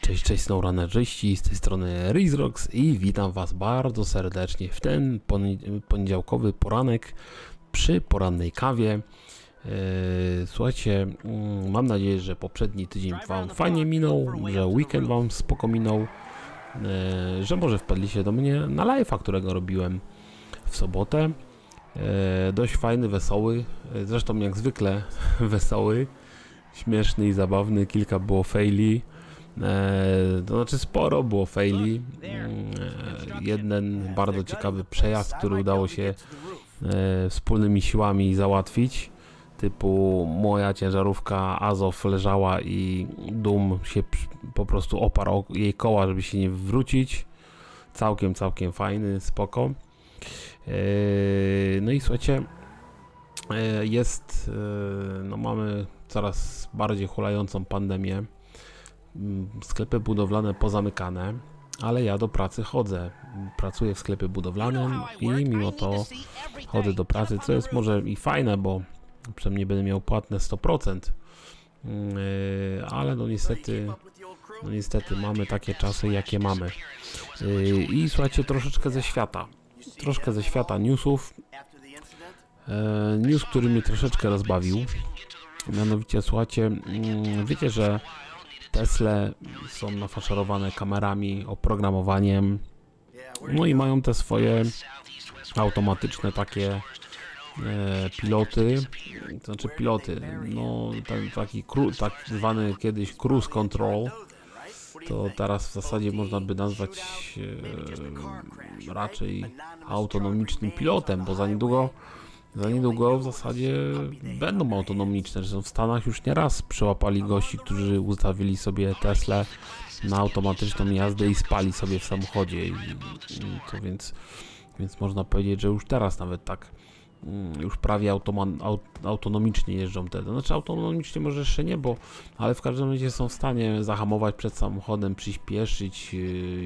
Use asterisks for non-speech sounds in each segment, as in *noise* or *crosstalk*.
Cześć, cześć snowrunnerzyści, z tej strony Rizrox i witam was bardzo serdecznie w ten poni- poniedziałkowy poranek przy porannej kawie. Eee, Słuchajcie, mm, mam nadzieję, że poprzedni tydzień wam fajnie minął, że weekend wam spoko minął, eee, że może wpadliście do mnie na live'a, którego robiłem w sobotę. Eee, Dość fajny, wesoły, zresztą jak zwykle *laughs* wesoły, śmieszny i zabawny, kilka było faili. E, to znaczy sporo było faili. Mm, e, jeden bardzo ciekawy przejazd, który udało się e, wspólnymi siłami załatwić. Typu moja ciężarówka Azow leżała i Dum się po prostu oparł o jej koła, żeby się nie wrócić. Całkiem, całkiem fajny, spoko. No i słuchajcie, jest, no mamy coraz bardziej hulającą pandemię. Mm, Sklepy budowlane pozamykane, ale ja do pracy chodzę. Pracuję w sklepie budowlanym i mimo to chodzę do pracy, co jest może i fajne, bo przynajmniej będę miał płatne 100%. Mm, yy, Ale no niestety, no niestety mamy takie czasy, jakie mamy. Yy, I słuchajcie, troszeczkę ze świata. Troszkę ze świata newsów. E, News, który mnie troszeczkę rozbawił. Mianowicie, słuchajcie, mm, wiecie, że Tesle są nafaszerowane kamerami, oprogramowaniem, no i mają te swoje automatyczne takie e, piloty, to znaczy piloty, no taki tak zwany kiedyś cruise control, to teraz w zasadzie można by nazwać e, raczej autonomicznym pilotem, bo za niedługo za niedługo w zasadzie będą autonomiczne. Zresztą w Stanach już nieraz przyłapali gości, którzy ustawili sobie Tesla na automatyczną jazdę i spali sobie w samochodzie. I, to więc, więc można powiedzieć, że już teraz nawet tak mm, już prawie automa- aut, autonomicznie jeżdżą te. Znaczy autonomicznie może jeszcze nie, bo ale w każdym razie są w stanie zahamować przed samochodem, przyspieszyć, yy,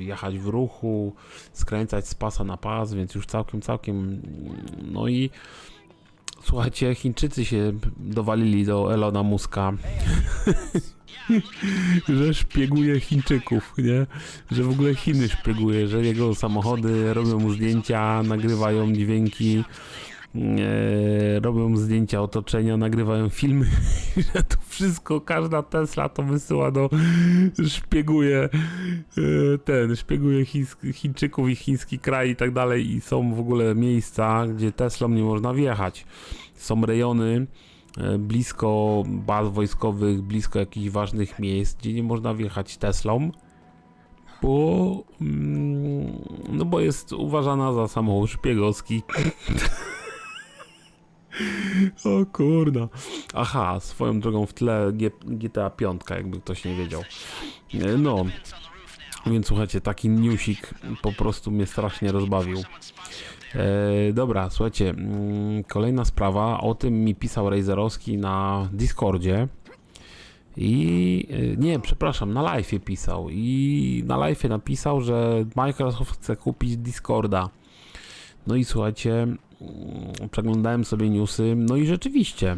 jechać w ruchu, skręcać z pasa na pas, więc już całkiem, całkiem mm, no i Słuchajcie, Chińczycy się dowalili do Elona Muska, *laughs* że szpieguje Chińczyków, nie? Że w ogóle Chiny szpieguje, że jego samochody robią mu zdjęcia, nagrywają dźwięki, robią zdjęcia otoczenia, nagrywają filmy, *laughs* że to wszystko, każda Tesla to wysyła do, szpieguje e, ten, szpieguje Chińczyków i chiński kraj i tak dalej i są w ogóle miejsca, gdzie Teslą nie można wjechać. Są rejony e, blisko baz wojskowych, blisko jakichś ważnych miejsc, gdzie nie można wjechać Teslą, bo mm, no bo jest uważana za samochód szpiegowski. *laughs* O kurna. Aha, swoją drogą w tle GTA 5, jakby ktoś nie wiedział. No, więc słuchajcie, taki newsik po prostu mnie strasznie rozbawił. E, dobra, słuchajcie, mm, kolejna sprawa, o tym mi pisał Razerowski na Discordzie. I e, nie, przepraszam, na live pisał. I na live napisał, że Microsoft chce kupić Discorda. No i słuchajcie, mm, przeglądałem sobie newsy, no i rzeczywiście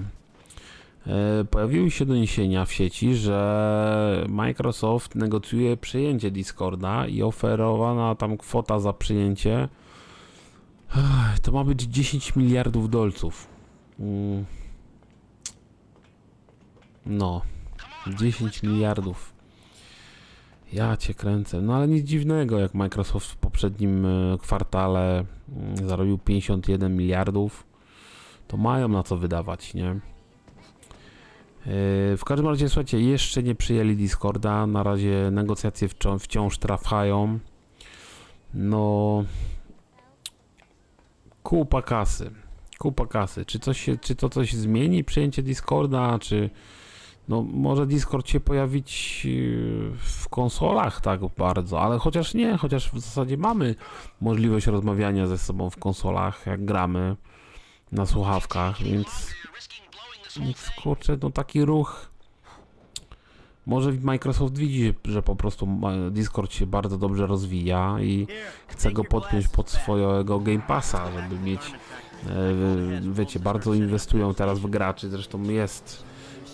e, pojawiły się doniesienia w sieci, że Microsoft negocjuje przejęcie Discorda i oferowana tam kwota za przyjęcie to ma być 10 miliardów dolców. Mm. No, 10 miliardów. Ja cię kręcę. No ale nic dziwnego, jak Microsoft w poprzednim e, kwartale mm, zarobił 51 miliardów, to mają na co wydawać, nie? E, W każdym razie, słuchajcie, jeszcze nie przyjęli Discorda, na razie negocjacje wciąż, trwają. No, kupa kasy, kupa kasy. Czy, coś się, czy to coś zmieni, przyjęcie Discorda, czy no może Discord się pojawić yy, w konsolach tak bardzo, ale chociaż nie, chociaż w zasadzie mamy możliwość rozmawiania ze sobą w konsolach, jak gramy na słuchawkach, więc, więc kurczę, no taki ruch może Microsoft widzi, że po prostu Discord się bardzo dobrze rozwija i chce go podpiąć pod swojego Game Passa, żeby mieć, e, wiecie, bardzo inwestują teraz w graczy, zresztą jest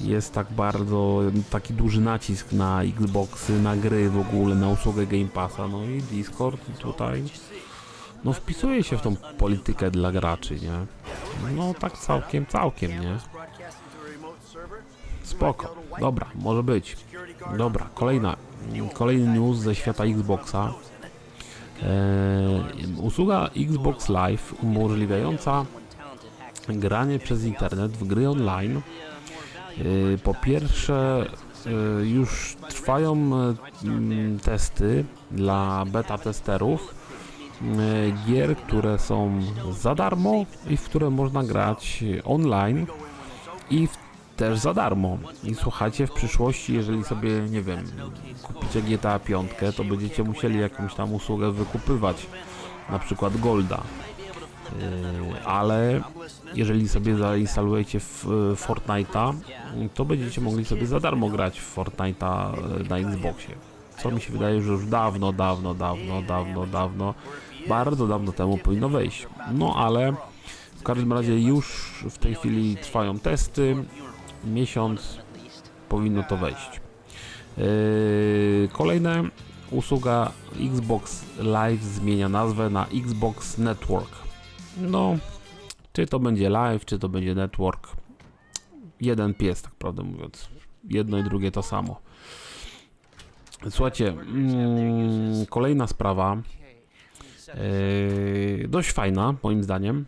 jest tak bardzo, taki duży nacisk na Xboxy, na gry w ogóle, na usługę Game Passa, no i Discord tutaj no wpisuje się w tą politykę dla graczy, nie? No tak całkiem, całkiem, nie? Spoko, dobra, może być. Dobra, kolejna, kolejny news ze świata Xboxa. Eee, usługa Xbox Live umożliwiająca granie przez internet w gry online. Eee, po pierwsze, eee, już trwają mm, testy dla beta testerów gier, które są za darmo i w które można grać online i też za darmo. I słuchajcie, w przyszłości, jeżeli sobie, nie wiem, kupicie GTA 5, to będziecie musieli jakąś tam usługę wykupywać, na przykład Golda. Yy, ale jeżeli sobie zainstalujecie e, Fortnite'a, to będziecie mogli sobie za darmo grać w Fortnite'a e, na Xboxie. Co mi się wydaje, że już dawno, dawno, dawno, dawno, dawno, bardzo dawno temu powinno wejść. No ale w każdym razie już w tej chwili trwają testy. Miesiąc powinno to wejść. Yy, kolejne usługa Xbox Live zmienia nazwę na Xbox Network. No, czy to będzie live, czy to będzie network. Jeden pies, tak prawdę mówiąc. Jedno i drugie to samo. Słuchajcie, mm, kolejna sprawa. Yy, dość fajna, moim zdaniem.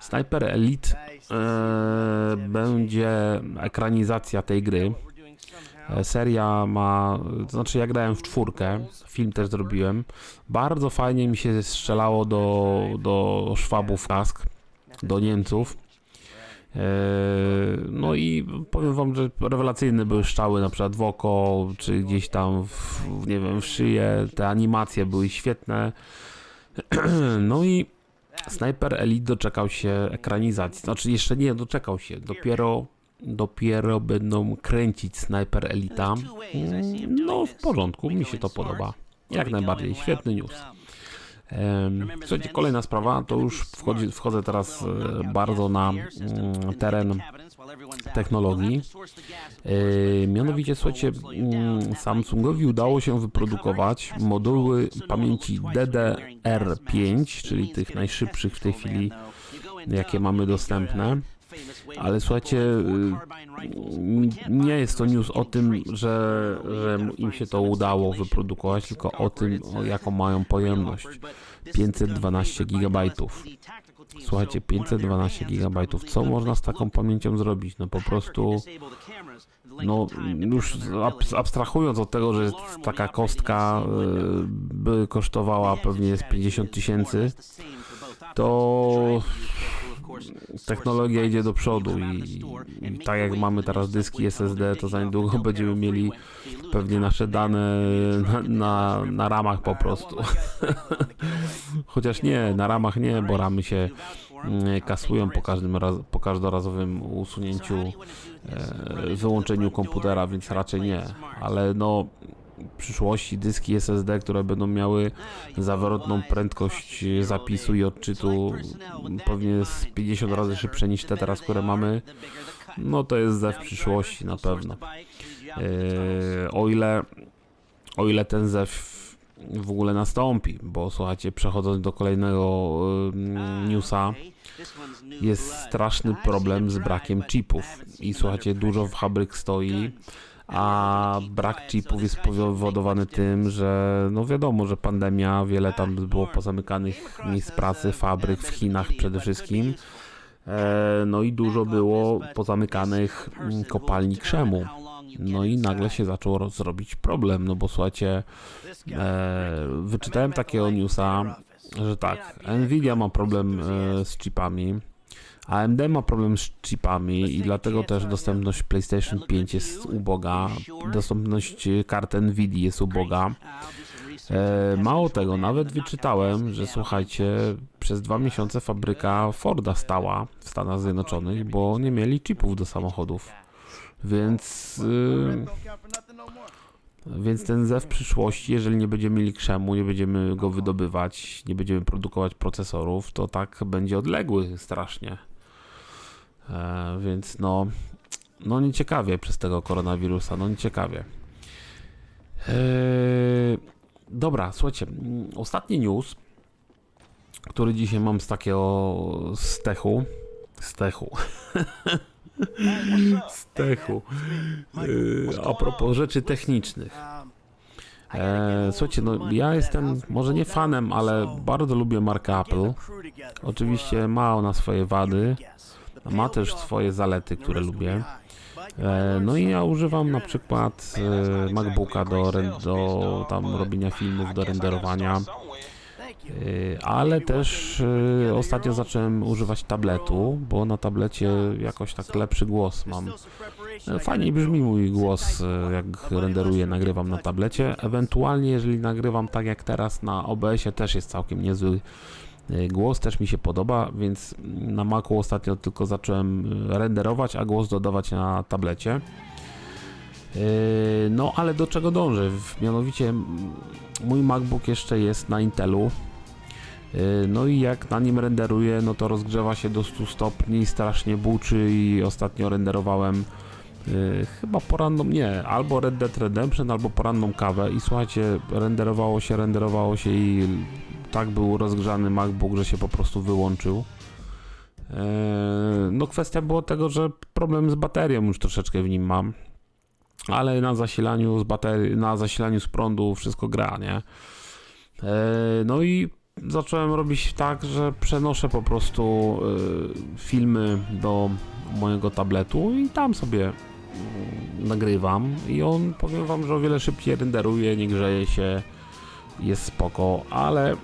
Sniper Elite e, będzie ekranizacja tej gry. E, Seria ma, to znaczy ja grałem w czwórkę, film też zrobiłem. Bardzo fajnie mi się strzelało do, do Szwabów kask, do Niemców. E, No i powiem wam, że rewelacyjne były strzały na przykład w oko, czy gdzieś tam w, nie wiem, w szyję. Te animacje były świetne. *clears throat* No i Sniper Elite doczekał się ekranizacji. Znaczy jeszcze nie doczekał się. Dopiero dopiero będą kręcić Sniper Elita. Mm, No w porządku, mi się to podoba. Jak najbardziej, świetny news. Em, Słuchajcie, kolejna sprawa, to już wchodzi, wchodzę teraz e, bardzo na mm, teren technologii. E, mianowicie, słuchajcie, mm, Samsungowi udało się wyprodukować moduły pamięci DDR5, czyli tych najszybszych w tej chwili, jakie mamy dostępne. Ale słuchajcie, y, nie jest to news o tym, że, że im się to udało wyprodukować, tylko o tym, o jaką mają pojemność. 512 GB. Słuchajcie, 512 GB. Co można z taką pamięcią zrobić? No po prostu, no już ab- abstrahując od tego, że taka kostka y, by kosztowała pewnie z 50 tysięcy, to technologia idzie do przodu i, i tak jak mamy teraz dyski SSD, to za niedługo będziemy mieli pewnie nasze dane na, na, na ramach po prostu. *laughs* Chociaż nie, na ramach nie, bo ramy się mm, kasują po każdym raz, po każdorazowym usunięciu, e, wyłączeniu komputera, więc raczej nie, ale no przyszłości dyski SSD, które będą miały zawrotną prędkość zapisu i odczytu. Pewnie z 50 razy szybsze niż te teraz, które mamy, no to jest zew przyszłości na pewno. Yy, o ile o ile ten zew w ogóle nastąpi, bo słuchajcie, przechodząc do kolejnego yy, newsa, jest straszny problem z brakiem chipów. I słuchajcie, dużo fabryk stoi, a brak chipów jest powodowany tym, że no wiadomo, że pandemia, wiele tam było pozamykanych miejsc pracy, fabryk w Chinach przede wszystkim, e, no i dużo było pozamykanych mm, kopalni krzemu. No i nagle się zaczął zrobić problem, no bo słuchajcie, e, wyczytałem takiego newsa, że tak, Nvidia ma problem e, z chipami, AMD ma problem z chipami i dlatego też dostępność PlayStation 5 jest uboga, dostępność kart Nvidia jest uboga. Mało tego, nawet wyczytałem, że słuchajcie, przez dwa miesiące fabryka Forda stała w Stanach Zjednoczonych, bo nie mieli chipów do samochodów. Więc, y, więc ten zew przyszłości, jeżeli nie będziemy mieli krzemu, nie będziemy go wydobywać, nie będziemy produkować procesorów, to tak będzie odległy strasznie. E, więc no, no nieciekawie przez tego koronawirusa, no nieciekawie. Eee, dobra, słuchajcie, mm, ostatni news, który dzisiaj mam z takiego stechu, stechu, *laughs* *laughs* stechu, eee, a propos rzeczy technicznych. Eee, słuchajcie, no ja jestem może nie fanem, ale bardzo lubię markę Apple. Oczywiście ma ona swoje wady, ma też swoje zalety, które lubię. E, No i ja używam na przykład e, MacBooka do, do tam robienia filmów, do renderowania, e, ale też e, ostatnio zacząłem używać tabletu, bo na tablecie jakoś tak lepszy głos mam. E, Fajniej brzmi mój głos, jak renderuję, nagrywam na tablecie. Ewentualnie, jeżeli nagrywam tak jak teraz na OBS-ie, też jest całkiem niezły głos, też mi się podoba, więc na Macu ostatnio tylko zacząłem renderować, a głos dodawać na tablecie. No, ale do czego dążę? Mianowicie mój MacBook jeszcze jest na Intelu. E, No i jak na nim renderuję, no to rozgrzewa się do 100 stopni, strasznie buczy i ostatnio renderowałem Yy, chyba poranną, nie, albo Red Dead Redemption, albo poranną kawę i słuchajcie, renderowało się, renderowało się i tak był rozgrzany MacBook, że się po prostu wyłączył. Yy, no kwestia było tego, że problem z baterią już troszeczkę w nim mam, ale na zasilaniu z baterii, na zasilaniu z prądu wszystko gra, nie? No i zacząłem robić tak, że przenoszę po prostu yy, filmy do mojego tabletu i tam sobie mm, nagrywam i on powiem wam, że o wiele szybciej renderuje, nie grzeje się, jest spoko, ale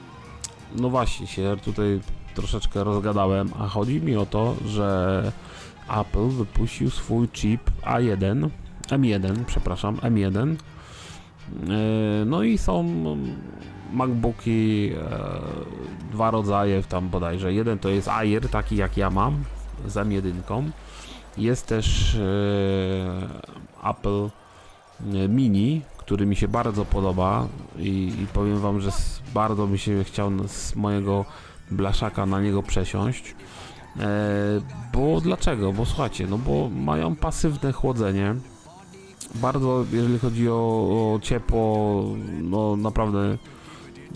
no właśnie się tutaj troszeczkę rozgadałem, a chodzi mi o to, że Apple wypuścił swój chip A1, M1, przepraszam, M1 Yy, no i są MacBooki e, dwa rodzaje tam bodajże. Jeden to jest Air, taki jak ja mam, z M1. Jest też e, Apple e, Mini, który mi się bardzo podoba i, i powiem wam, że bardzo mi się chciał z mojego blaszaka na niego przesiąść. E, bo dlaczego? Bo słuchajcie, no bo mają pasywne chłodzenie. Bardzo, jeżeli chodzi o, o ciepło, no naprawdę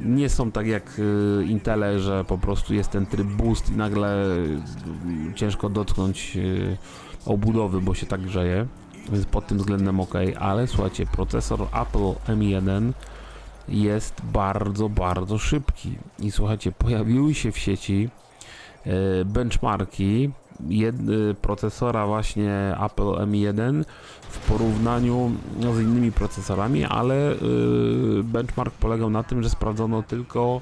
nie są tak jak y, Intele, że po prostu jest ten tryb boost i nagle y, ciężko dotknąć y, obudowy, bo się tak grzeje. Więc pod tym względem ok, ale słuchajcie, procesor Apple M1 jest bardzo, bardzo szybki. I słuchajcie, pojawiły się w sieci benchmarki procesora właśnie Apple M1 w porównaniu z innymi procesorami, ale y, benchmark polegał na tym, że sprawdzono tylko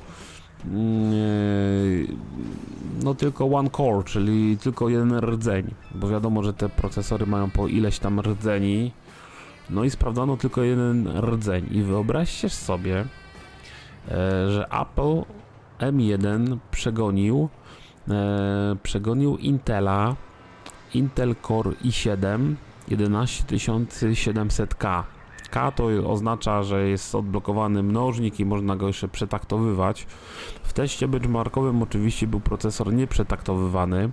y, no tylko one core, czyli tylko jeden rdzeń, bo wiadomo, że te procesory mają po ileś tam rdzeni, no i sprawdzono tylko jeden rdzeń. I wyobraźcie sobie, e, że Apple M1 przegonił przegonił Intela Intel Core i7 11700K. K to oznacza, że jest odblokowany mnożnik i można go jeszcze przetaktowywać. W teście benchmarkowym oczywiście był procesor nieprzetaktowywany,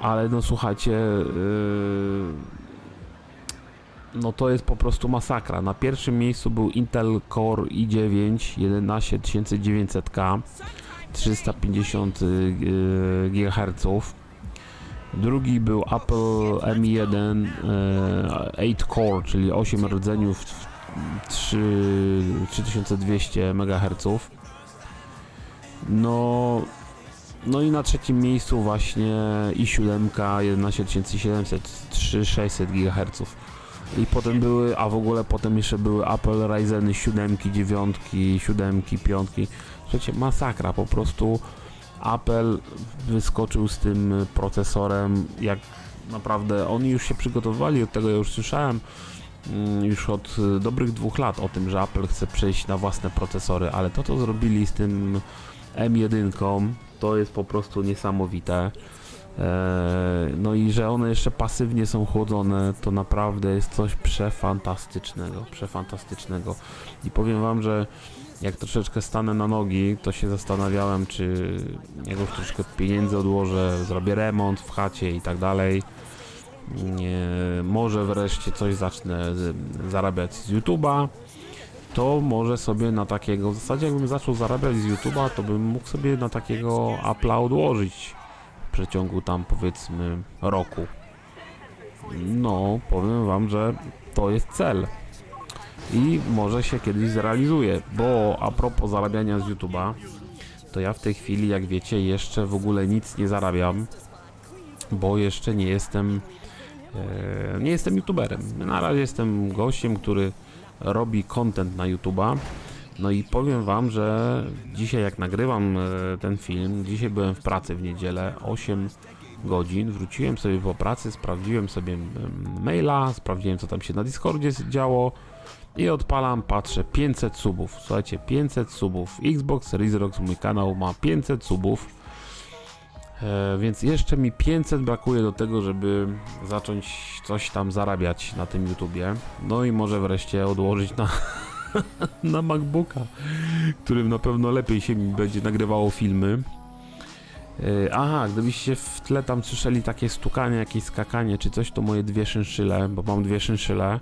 ale no słuchajcie, yy, no to jest po prostu masakra. Na pierwszym miejscu był Intel Core i9 11900K 350 yy, GHz. Drugi był Apple M1 e, 8 Core, czyli 8 rdzeniów, 3, 3200 MHz. No, no i na trzecim miejscu właśnie i7 11700 3600 GHz. I potem były, a w ogóle potem jeszcze były Apple Ryzeny 7, 9, 7, 5. Słuchajcie, masakra, po prostu Apple wyskoczył z tym procesorem, jak naprawdę oni już się przygotowywali, od tego ja już słyszałem mm, już od y, dobrych dwóch lat o tym, że Apple chce przejść na własne procesory, ale to co zrobili z tym M1 to jest po prostu niesamowite. Eee, No i że one jeszcze pasywnie są chłodzone, to naprawdę jest coś przefantastycznego, przefantastycznego. I powiem wam, że jak troszeczkę stanę na nogi, to się zastanawiałem, czy jak już troszkę pieniędzy odłożę, zrobię remont w chacie i tak dalej, może wreszcie coś zacznę zarabiać z YouTube'a, to może sobie na takiego, w zasadzie jakbym zaczął zarabiać z YouTube'a, to bym mógł sobie na takiego Apple'a odłożyć w przeciągu tam powiedzmy roku. No, powiem wam, że to jest cel. I może się kiedyś zrealizuje, bo a propos zarabiania z YouTube'a, to ja w tej chwili, jak wiecie, jeszcze w ogóle nic nie zarabiam, bo jeszcze nie jestem e, nie jestem youtuberem. Na razie jestem gościem, który robi content na YouTube'a. No i powiem wam, że dzisiaj jak nagrywam e, ten film, dzisiaj byłem w pracy w niedzielę 8 godzin, wróciłem sobie po pracy, sprawdziłem sobie maila, sprawdziłem co tam się na Discordzie działo i odpalam, patrzę 500 subów. Słuchajcie, 500 subów. Xbox Rizrox, mój kanał ma 500 subów. E, więc jeszcze mi 500 brakuje do tego, żeby zacząć coś tam zarabiać na tym YouTubie. No i może wreszcie odłożyć na, *laughs* na MacBooka, którym na pewno lepiej się mi będzie nagrywało filmy. E, Aha, gdybyście w tle tam słyszeli takie stukanie, jakieś skakanie czy coś, to moje dwie szynszyle, bo mam dwie szynszyle,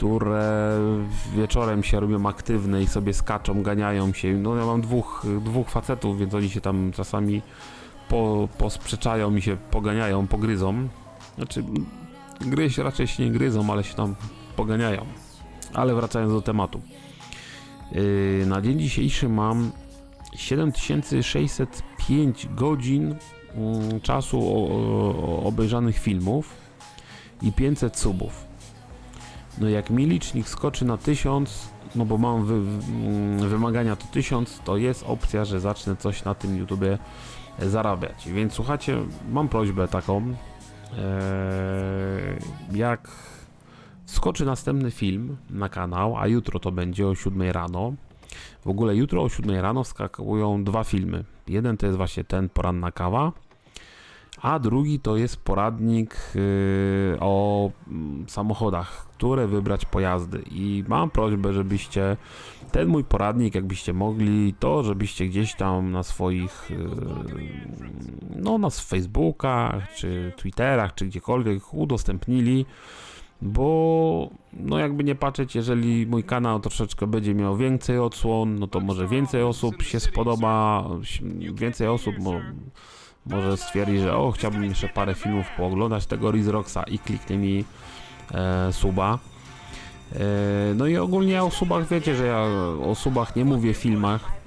które wieczorem się robią aktywne i sobie skaczą, ganiają się. No ja mam dwóch, dwóch facetów, więc oni się tam czasami po, posprzeczają i się poganiają, pogryzą. Znaczy, gryźć raczej się nie gryzą, ale się tam poganiają. Ale wracając do tematu. Yy, na dzień dzisiejszy mam 7605 godzin mm, czasu obejrzanych filmów i 500 subów. No jak mi licznik skoczy na 1000, no bo mam wy, mm, wymagania to 1000, to jest opcja, że zacznę coś na tym YouTubie zarabiać. Więc słuchajcie, mam prośbę taką. Eee, jak skoczy następny film na kanał, a jutro to będzie o 7 rano. W ogóle jutro o 7 rano wskakują dwa filmy. Jeden to jest właśnie ten poranna kawa, a drugi to jest poradnik yy, o mm, samochodach, które wybrać pojazdy. I mam prośbę, żebyście ten mój poradnik, jakbyście mogli, to żebyście gdzieś tam na swoich, yy, no na Facebookach, czy Twitterach, czy gdziekolwiek udostępnili, bo no jakby nie patrzeć, jeżeli mój kanał troszeczkę będzie miał więcej odsłon, no to może więcej osób się spodoba, więcej osób mo, może stwierdzi, że o, chciałbym jeszcze parę filmów pooglądać tego Rizroxa i kliknie mi e, suba. E, no i ogólnie o subach wiecie, że ja o subach nie mówię w filmach.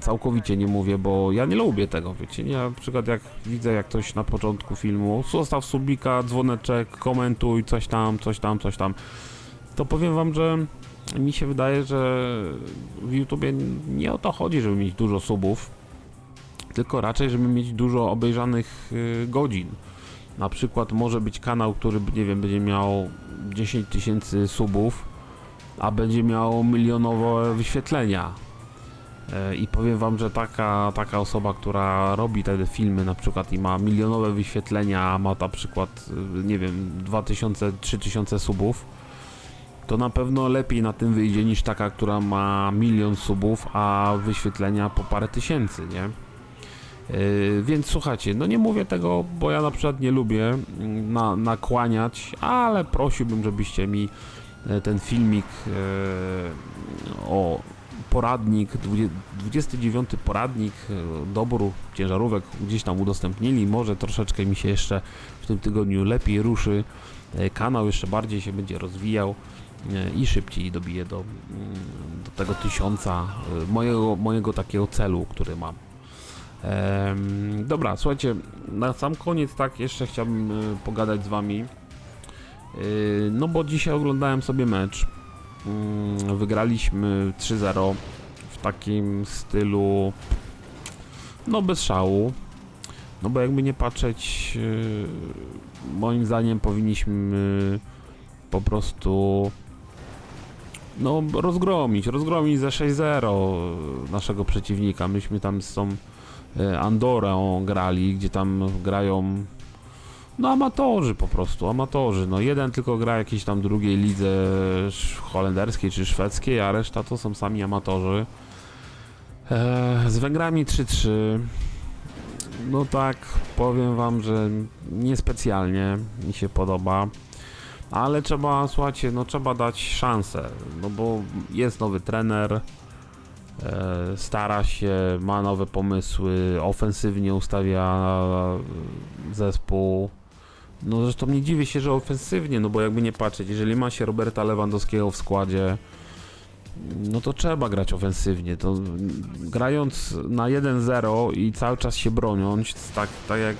Całkowicie nie mówię, bo ja nie lubię tego, wiecie. Ja na przykład jak widzę jak ktoś na początku filmu zostaw subika, dzwoneczek, komentuj, coś tam, coś tam, coś tam. To powiem wam, że mi się wydaje, że w YouTubie nie o to chodzi, żeby mieć dużo subów, tylko raczej, żeby mieć dużo obejrzanych y, godzin. Na przykład może być kanał, który, nie wiem, będzie miał 10 tysięcy subów, a będzie miał milionowe wyświetlenia. E, I powiem wam, że taka, taka osoba, która robi te filmy na przykład i ma milionowe wyświetlenia, a ma na przykład, y, nie wiem, 2000-3000 subów, to na pewno lepiej na tym wyjdzie niż taka, która ma milion subów, a wyświetlenia po parę tysięcy, nie? Yy, więc słuchajcie, no nie mówię tego, bo ja na przykład nie lubię mm, na, nakłaniać, ale prosiłbym, żebyście mi e, ten filmik e, o poradnik, 20, 29 poradnik e, doboru ciężarówek gdzieś tam udostępnili. Może troszeczkę mi się jeszcze w tym tygodniu lepiej ruszy. Kanał jeszcze bardziej się będzie rozwijał i szybciej dobije do, mm, do tego tysiąca mojego, mojego takiego celu, który mam. Em, dobra, słuchajcie, na sam koniec tak jeszcze chciałbym y, pogadać z wami. Y, no bo dzisiaj oglądałem sobie mecz. Mm, wygraliśmy 3-0 w takim stylu no bez szału. No bo jakby nie patrzeć, y, moim zdaniem powinniśmy po prostu no rozgromić, rozgromić ze 6-0 naszego przeciwnika. Myśmy tam z tą e, Andorą grali, gdzie tam grają no amatorzy po prostu, amatorzy. No jeden tylko gra jakiejś tam drugiej lidze holenderskiej czy szwedzkiej, a reszta to są sami amatorzy. E, z Węgrami 3-3. No tak, powiem wam, że niespecjalnie mi się podoba. Ale trzeba, słuchajcie, no trzeba dać szansę, no bo jest nowy trener, e, stara się, ma nowe pomysły, ofensywnie ustawia zespół. No zresztą nie dziwię się, że ofensywnie, no bo jakby nie patrzeć, jeżeli ma się Roberta Lewandowskiego w składzie, no to trzeba grać ofensywnie. To grając na 1-0 i cały czas się broniąc, tak, tak jak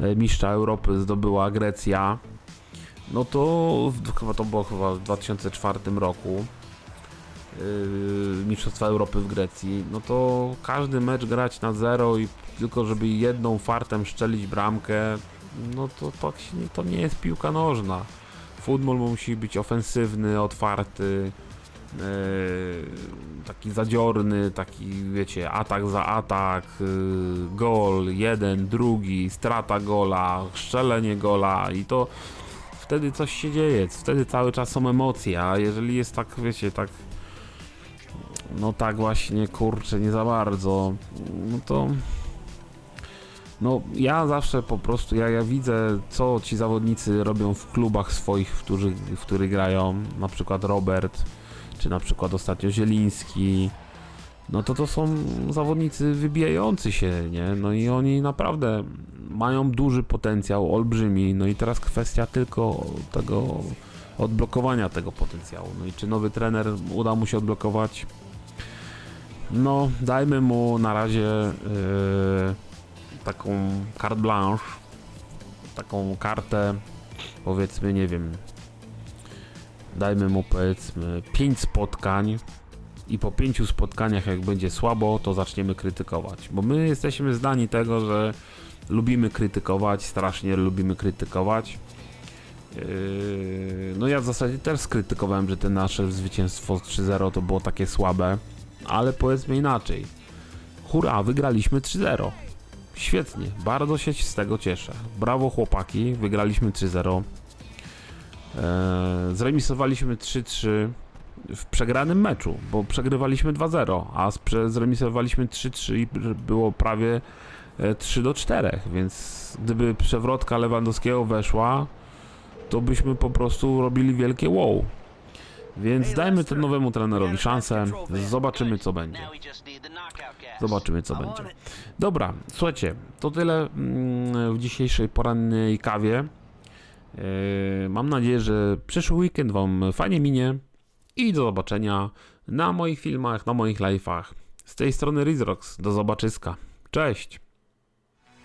e, mistrza Europy zdobyła Grecja, no to chyba to było chyba w 2004 roku. Yy, Mistrzostwa Europy w Grecji, no to każdy mecz grać na zero i tylko żeby jedną fartem szczelić bramkę, no to, to, się to nie jest piłka nożna. Futbol musi być ofensywny, otwarty, yy, taki zadziorny, taki wiecie, atak za atak, yy, gol, jeden, drugi, strata gola, strzelenie gola i to wtedy coś się dzieje, wtedy cały czas są emocje, a jeżeli jest tak, wiecie, tak no tak właśnie, kurczę, nie za bardzo, no to no ja zawsze po prostu, ja, ja widzę co ci zawodnicy robią w klubach swoich, w których, w których grają, na przykład Robert, czy na przykład ostatnio Zieliński, no to to są zawodnicy wybijający się, nie? No i oni naprawdę mają duży potencjał, olbrzymi, no i teraz kwestia tylko tego odblokowania tego potencjału. No i czy nowy trener uda mu się odblokować? No, dajmy mu na razie yy, taką carte blanche, taką kartę, powiedzmy, nie wiem, dajmy mu powiedzmy 5 spotkań i po pięciu spotkaniach jak będzie słabo, to zaczniemy krytykować, bo my jesteśmy zdani tego, że lubimy krytykować, strasznie lubimy krytykować. Yy, no ja w zasadzie też skrytykowałem, że te nasze zwycięstwo 3-0 to było takie słabe, ale powiedzmy inaczej. Hurra, wygraliśmy 3-0. Świetnie, bardzo się z tego cieszę. Brawo chłopaki, wygraliśmy 3-0. Eee, zremisowaliśmy 3-3 w przegranym meczu, bo przegrywaliśmy 2-0, a zremisowaliśmy 3-3 i było prawie 3 do 4, więc gdyby przewrotka Lewandowskiego weszła, to byśmy po prostu robili wielkie wow. Więc dajmy temu nowemu trenerowi szansę, zobaczymy co będzie. Zobaczymy co będzie. Dobra, słuchajcie, to tyle mm, w dzisiejszej porannej kawie. Yy, Mam nadzieję, że przyszły weekend Wam fajnie minie i do zobaczenia na moich filmach, na moich live'ach. Z tej strony Rizrox, do zobaczyska. Cześć!